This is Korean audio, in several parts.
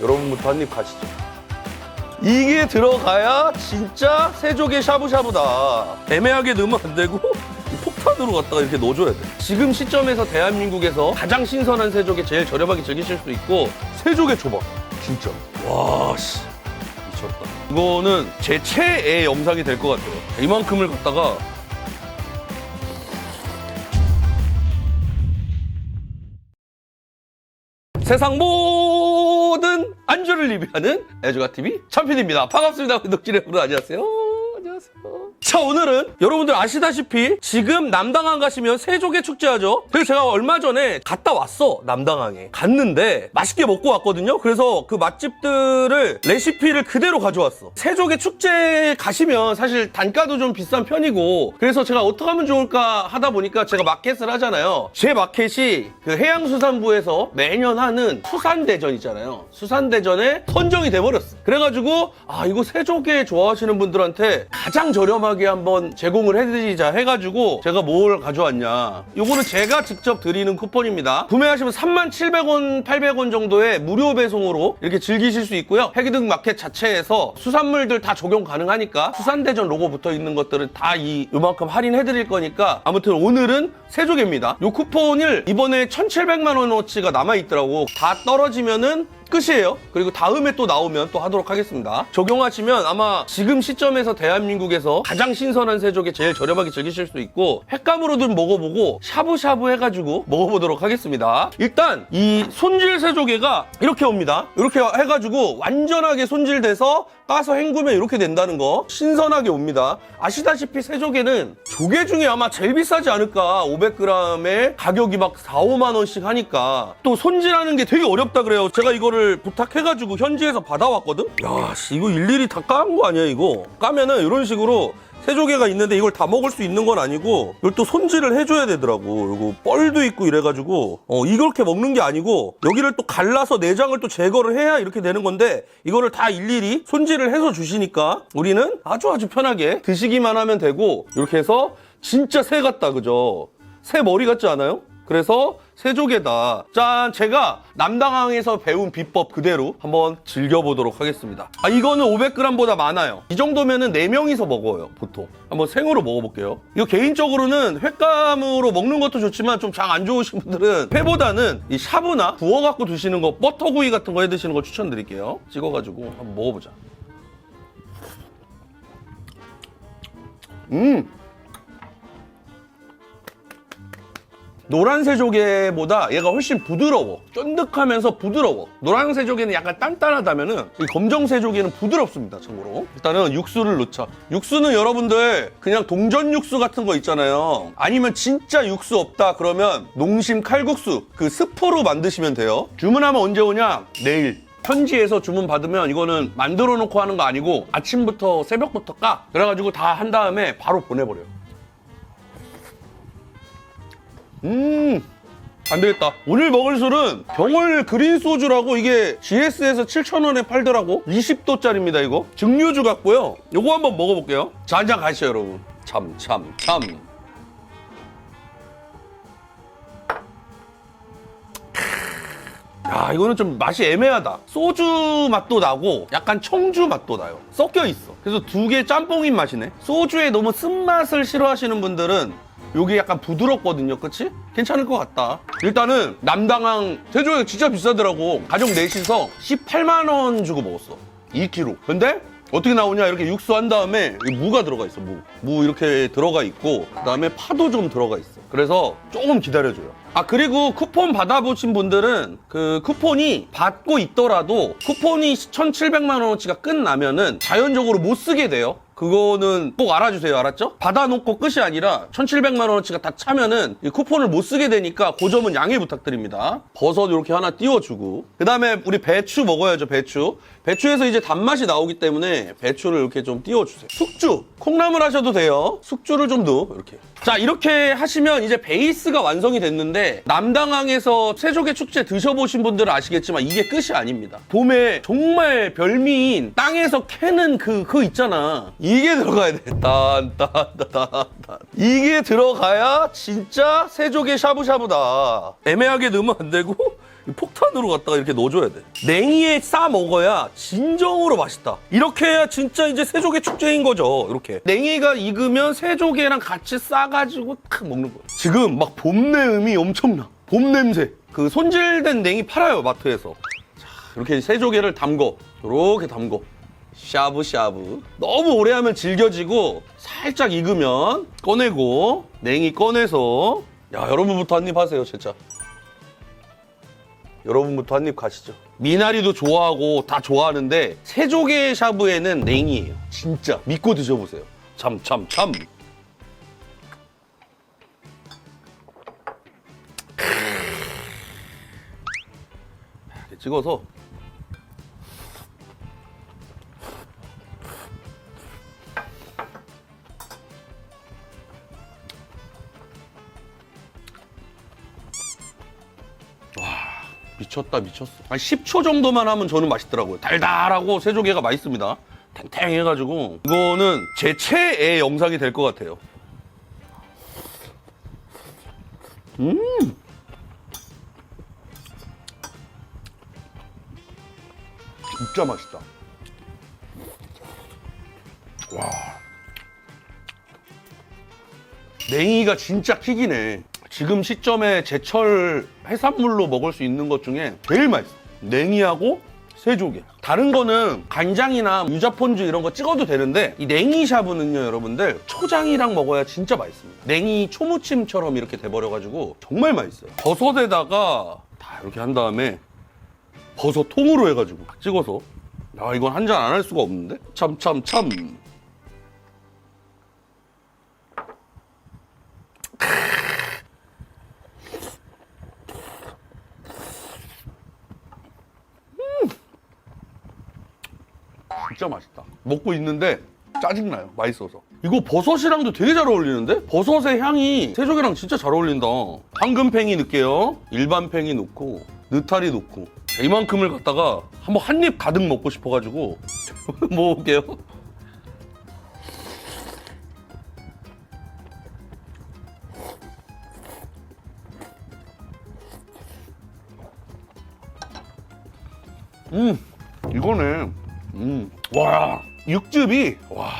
여러분부터 한 입 가시죠. 이게 들어가야 진짜 새조개 샤브샤브다. 애매하게 넣으면 안 되고 이 폭탄으로 갖다가 이렇게 넣어줘야 돼. 지금 시점에서 대한민국에서 가장 신선한 새조개 제일 저렴하게 즐기실 수 있고 새조개 초밥 진짜 와 씨. 미쳤다. 이거는 제 최애 영상이 될 것 같아요. 이만큼을 갖다가 세상 모든 안주를 리뷰하는 애주가 TV 참핀입니다. 반갑습니다. 여러분 안녕하세요. 안녕하세요. 자 오늘은 여러분들 아시다시피 지금 남당항 가시면 세조개 축제하죠. 그래서 제가 얼마 전에 갔다 왔어 남당항에 갔는데 맛있게 먹고 왔거든요. 그래서 그 맛집들을 레시피를 그대로 가져왔어. 세조개 축제 가시면 사실 단가도 좀 비싼 편이고 그래서 제가 어떻게 하면 좋을까 하다 보니까 제가 마켓을 하잖아요. 제 마켓이 그 해양수산부에서 매년 하는 수산대전 있잖아요. 수산대전에 선정이 돼버렸어. 그래가지고 아 이거 세조개 좋아하시는 분들한테 가장 저렴하게 한번 제공을 해드리자 해가지고 제가 뭘 가져왔냐. 요거는 제가 직접 드리는 쿠폰입니다. 구매하시면 37,000원, 800원 정도의 무료 배송으로 이렇게 즐기실 수 있고요. 해기등 마켓 자체에서 수산물들 다 적용 가능하니까 수산대전 로고 붙어 있는 것들은 다 이 요만큼 할인해드릴 거니까 아무튼 오늘은 세조개입니다. 요 쿠폰을 이번에 1,700만 원어치가 남아있더라고. 다 떨어지면은 끝이에요. 그리고 다음에 또 나오면 또 하도록 하겠습니다. 적용하시면 아마 지금 시점에서 대한민국에서 가장 신선한 새조개 제일 저렴하게 즐기실 수 있고 횟감으로든 먹어보고 샤브샤브 해가지고 먹어보도록 하겠습니다. 일단 이 손질 새조개가 이렇게 옵니다. 이렇게 해가지고 완전하게 손질돼서 까서 헹구면 이렇게 된다는 거 신선하게 옵니다. 아시다시피 새조개는 조개 중에 아마 제일 비싸지 않을까 500g에 가격이 막 4, 5만 원씩 하니까 또 손질하는 게 되게 어렵다 그래요. 제가 이거를 부탁해가지고 현지에서 받아왔거든. 야, 씨, 이거 일일이 다깐거 아니야 이거? 까면은 이런 식으로 새조개가 있는데 이걸 다 먹을 수 있는 건 아니고 이걸 또 손질을 해줘야 되더라고. 이거 뻘도 있고 이래가지고 어 이렇게 먹는 게 아니고 여기를 또 갈라서 내장을 또 제거를 해야 이렇게 되는 건데 이거를 다 일일이 손질을 해서 주시니까 우리는 아주 아주 편하게 드시기만 하면 되고 이렇게 해서 진짜 새 같다 그죠? 새 머리 같지 않아요? 그래서 새조개다. 짠! 제가 남당항에서 배운 비법 그대로 한번 즐겨보도록 하겠습니다. 아, 이거는 500g보다 많아요. 이 정도면은 4명이서 먹어요, 보통. 한번 생으로 먹어볼게요. 이거 개인적으로는 횟감으로 먹는 것도 좋지만 좀 장 안 좋으신 분들은 회보다는 이 샤브나 구워갖고 드시는 거, 버터구이 같은 거 해 드시는 거 추천드릴게요. 찍어가지고 한번 먹어보자. 음! 노란 새조개보다 얘가 훨씬 부드러워. 쫀득하면서 부드러워. 노란 새조개는 약간 단단하다면은 이 검정 새조개는 부드럽습니다. 참고로. 일단은 육수를 넣자. 육수는 여러분들 그냥 동전 육수 같은 거 있잖아요. 아니면 진짜 육수 없다 그러면 농심 칼국수 그 스프로 만드시면 돼요. 주문하면 언제 오냐? 내일. 현지에서 주문 받으면 이거는 만들어 놓고 하는 거 아니고 아침부터 새벽부터 까. 그래가지고 다 한 다음에 바로 보내버려요. 음, 안 되겠다. 오늘 먹을 술은 병월 그린 소주라고 이게 GS에서 7,000원에 팔더라고. 20도짜리입니다, 이거. 증류주 같고요. 요거 한번 먹어볼게요. 자, 한잔 가시죠, 여러분. 참, 참, 참. 야, 이거는 좀 맛이 애매하다. 소주 맛도 나고 약간 청주 맛도 나요. 섞여 있어. 그래서 두 개 짬뽕인 맛이네. 소주에 너무 쓴맛을 싫어하시는 분들은 요게 약간 부드럽거든요. 그치? 괜찮을 것 같다. 일단은 남당항 제주에 진짜 비싸더라고. 가족 넷이서 18만 원 주고 먹었어. 2kg. 근데 어떻게 나오냐 이렇게 육수 한 다음에 이 무가 들어가 있어 무. 무 이렇게 들어가 있고 그다음에 파도 좀 들어가 있어. 그래서 조금 기다려줘요. 아 그리고 쿠폰 받아보신 분들은 그 쿠폰이 받고 있더라도 쿠폰이 1,700만 원어치가 끝나면은 자연적으로 못 쓰게 돼요. 그거는 꼭 알아주세요. 알았죠? 받아놓고 끝이 아니라 1,700만 원어치가 다 차면은 이 쿠폰을 못 쓰게 되니까 그 점은 양해 부탁드립니다. 버섯 이렇게 하나 띄워주고 그 다음에 우리 배추 먹어야죠. 배추. 배추에서 이제 단맛이 나오기 때문에 배추를 이렇게 좀 띄워주세요. 숙주. 콩나물 하셔도 돼요. 숙주를 좀 넣어. 이렇게. 자 이렇게 하시면 이제 베이스가 완성이 됐는데 남당항에서 새조개 축제 드셔보신 분들은 아시겠지만 이게 끝이 아닙니다. 봄에 정말 별미인 땅에서 캐는 그, 그 있잖아. 이게 들어가야 돼. 딴, 딴, 딴, 딴, 딴. 이게 들어가야 진짜 새조개 샤브샤브다. 애매하게 넣으면 안 되고 이 폭탄으로 갖다가 이렇게 넣어줘야 돼. 냉이에 싸 먹어야 진정으로 맛있다. 이렇게 해야 진짜 이제 새조개 축제인 거죠. 이렇게. 냉이가 익으면 새조개랑 같이 싸가지고 탁 먹는 거야. 지금 막 봄 내음이 엄청나. 봄 냄새. 그 손질된 냉이 팔아요, 마트에서. 자, 이렇게 새조개를 담궈. 이렇게 담궈. 샤브샤브. 너무 오래 하면 질겨지고 살짝 익으면 꺼내고 냉이 꺼내서 야 여러분부터 한 입 하세요 진짜. 여러분부터 한 입 가시죠. 미나리도 좋아하고 다 좋아하는데 새조개 샤브에는 냉이에요. 진짜 믿고 드셔보세요. 참 참 참. 찍어서 미쳤다 미쳤어. 한 10초 정도만 하면 저는 맛있더라고요. 달달하고 새조개가 맛있습니다. 탱탱해가지고. 이거는 제 최애 영상이 될 것 같아요. 음! 진짜 맛있다. 와. 냉이가 진짜 킥이네. 지금 시점에 제철 해산물로 먹을 수 있는 것 중에 제일 맛있어. 냉이하고 새조개. 다른 거는 간장이나 유자폰즈 이런 거 찍어도 되는데 이 냉이 샤브는요 여러분들 초장이랑 먹어야 진짜 맛있습니다. 냉이 초무침처럼 이렇게 돼버려가지고 정말 맛있어요. 버섯에다가 다 이렇게 한 다음에 버섯 통으로 해가지고 딱 찍어서 야 이건 한 잔 안 할 수가 없는데 참 참 참. 진짜 맛있다. 먹고 있는데 짜증나요. 맛있어서. 이거 버섯이랑도 되게 잘 어울리는데? 버섯의 향이 새조개랑 진짜 잘 어울린다. 황금팽이 넣을게요. 일반 팽이 넣고 느타리 넣고 이만큼을 갖다가 한번 한 입 가득 먹고 싶어가지고 먹어볼게요. 음, 이거네. 음, 와, 육즙이, 와.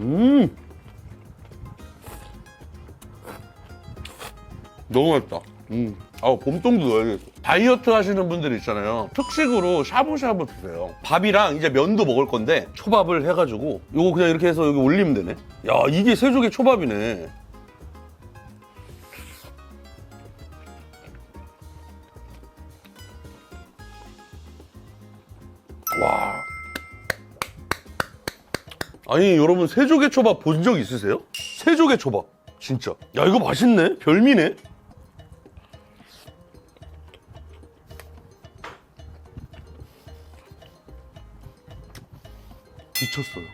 음. 너무 맛있다. 음. 아, 봄동도 넣어야겠어. 다이어트 하시는 분들 있잖아요. 특식으로 샤브샤브 드세요. 밥이랑 이제 면도 먹을 건데 초밥을 해가지고 요거 그냥 이렇게 해서 여기 올리면 되네. 야, 이게 세조개 초밥이네. 와. 아니 여러분 새조개 초밥 본 적 있으세요? 새조개 초밥 진짜 야 이거 맛있네 별미네 미쳤어요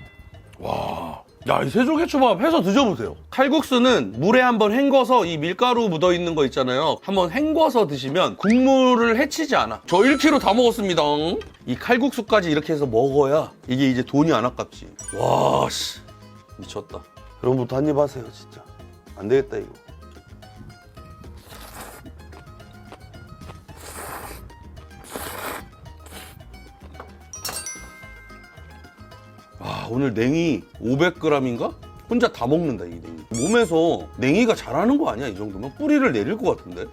와. 야, 이 새조개 초밥 해서 드셔보세요. 칼국수는 물에 한번 헹궈서 이 밀가루 묻어 있는 거 있잖아요. 한번 헹궈서 드시면 국물을 해치지 않아. 저 1kg 다 먹었습니다. 이 칼국수까지 이렇게 해서 먹어야 이게 이제 돈이 안 아깝지. 와, 씨. 미쳤다. 여러분부터 한입 하세요, 진짜. 안 되겠다, 이거. 아, 오늘 냉이 500g인가? 혼자 다 먹는다, 이 냉이. 몸에서 냉이가 자라는 거 아니야, 이 정도면? 뿌리를 내릴 것 같은데?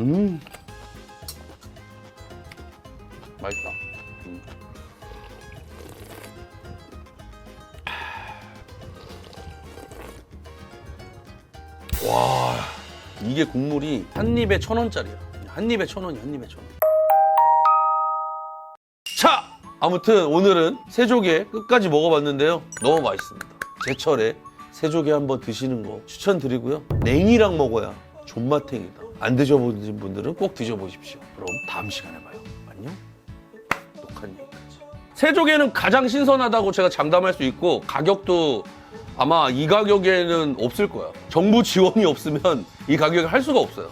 음. 맛있다. 음. 와, 이게 국물이 한 입에 천 원짜리야. 한 입에 천 원이 한 입에 천 원. 자, 아무튼 오늘은 새조개 끝까지 먹어봤는데요. 너무 맛있습니다. 제철에 새조개 한번 드시는 거 추천드리고요. 냉이랑 먹어야 존맛탱이다. 안 드셔보신 분들은 꼭 드셔보십시오. 그럼 다음 시간에 봐요. 얘기까지. 새조개는 가장 신선하다고 제가 장담할 수 있고 가격도 아마 이 가격에는 없을 거야. 정부 지원이 없으면 이 가격에 할 수가 없어요.